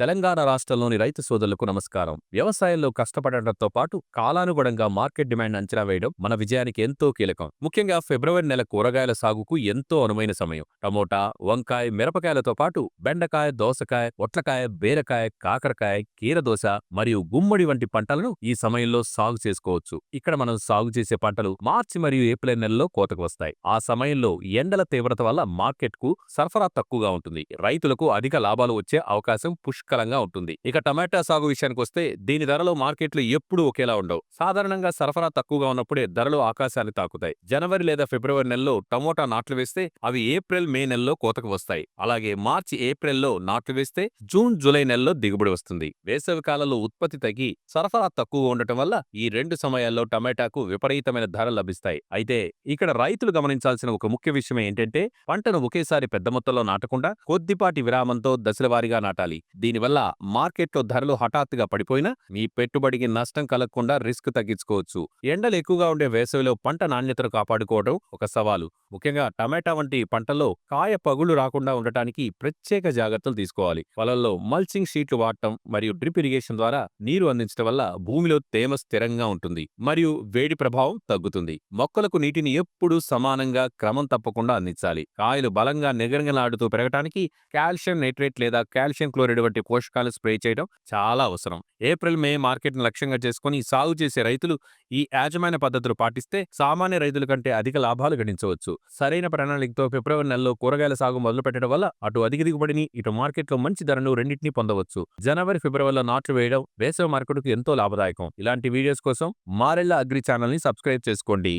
తెలంగాణ రాష్ట్రంలోని రైతు సోదరులకు నమస్కారం. వ్యవసాయంలో కష్టపడటంతో పాటు కాలానుగుణంగా మార్కెట్ డిమాండ్ అంచనా వేయడం మన విజయానికి ఎంతో కీలకం. ముఖ్యంగా ఫిబ్రవరి నెల కూరగాయల సాగుకు ఎంతో అనువైన సమయం. టమోటా వంకాయ మిరపకాయలతో పాటు బెండకాయ దోసకాయ ఒట్లకాయ బీరకాయ కాకరకాయ కీరదోస మరియు గుమ్మడి వంటి పంటలను ఈ సమయంలో సాగు చేసుకోవచ్చు. ఇక్కడ మనం సాగు చేసే పంటలు మార్చి మరియు ఏప్రిల్ నెలలో కోతకు వస్తాయి. ఆ సమయంలో ఎండల తీవ్రత వల్ల మార్కెట్కు సరఫరా తక్కువగా ఉంటుంది. రైతులకు అధిక లాభాలు వచ్చే అవకాశం పుష్క పుష్కలంగా ఉంటుంది. ఇక టమాటా సాగు విషయానికి వస్తే దీని ధరలు మార్కెట్లు ఎప్పుడూ ఒకేలా ఉండవు. సాధారణంగా సరఫరా తక్కువగా ఉన్నప్పుడే ధరలు ఆకాశాన్ని తాకుతాయి. జనవరి లేదా ఫిబ్రవరి నెలలో టమోటా నాట్లు వేస్తే అవి ఏప్రిల్ మే నెలలో కోతకు వస్తాయి. అలాగే మార్చి ఏప్రిల్లో నాట్లు వేస్తే జూన్ జూలై నెలలో దిగుబడి వస్తుంది. వేసవి కాలంలో ఉత్పత్తి తగ్గి సరఫరా తక్కువ ఉండటం వల్ల ఈ రెండు సమయాల్లో టమాటాకు విపరీతమైన ధరలు లభిస్తాయి. అయితే ఇక్కడ రైతులు గమనించాల్సిన ఒక ముఖ్య విషయం ఏంటంటే పంటను ఒకేసారి పెద్ద మొత్తంలో నాటకుండా కొద్దిపాటి విరామంతో దశలవారీగా నాటాలి. దీని దీనివల్ల మార్కెట్లో ధరలు హఠాత్తుగా పడిపోయినా మీ పెట్టుబడికి నష్టం కలగకుండా రిస్క్ తగ్గించుకోవచ్చు. ఎండలు ఎక్కువగా ఉండే వేసవిలో పంట నాణ్యతను కాపాడుకోవడం ఒక సవాలు. ముఖ్యంగా టమాటా వంటి పంటల్లో కాయ పగులు రాకుండా ఉండటానికి ప్రత్యేక జాగ్రత్తలు తీసుకోవాలి. పొలంలో మల్చింగ్ షీట్లు వాడటం మరియు డ్రిప్ ఇరిగేషన్ ద్వారా నీరు అందించడం వల్ల భూమిలో తేమ స్థిరంగా ఉంటుంది మరియు వేడి ప్రభావం తగ్గుతుంది. మొక్కలకు నీటిని ఎప్పుడూ సమానంగా క్రమం తప్పకుండా అందించాలి. కాయలు బలంగా నిగరగలాడుతూ పెరగటానికి కాల్షియం నైట్రేట్ లేదా కాల్షియం క్లోరైడ్ వంటి పోషకాలు స్ప్రే చేయడం చాలా అవసరం. ఏప్రిల్ మే మార్కెట్ను లక్ష్యంగా చేసుకుని సాగు చేసే రైతులు ఈ యాజమాన్య పద్ధతులు పాటిస్తే సామాన్య రైతుల కంటే అధిక లాభాలు గడించవచ్చు సరైన ప్రణాళికతో ఫిబ్రవరి నెలలో కూరగాయల సాగు మొదలు పెట్టడం వల్ల అటు అధిక దిగుబడిని ఇటు మార్కెట్లో మంచి ధరను రెండింటినీ పొందవచ్చు. జనవరి ఫిబ్రవరిలో నాట్లు వేయడం వేసవి మార్కెట్కు ఎంతో లాభదాయకం. ఇలాంటి వీడియోస్ కోసం మారెళ్ళ అగ్రి ఛానల్ని సబ్స్క్రైబ్ చేసుకోండి.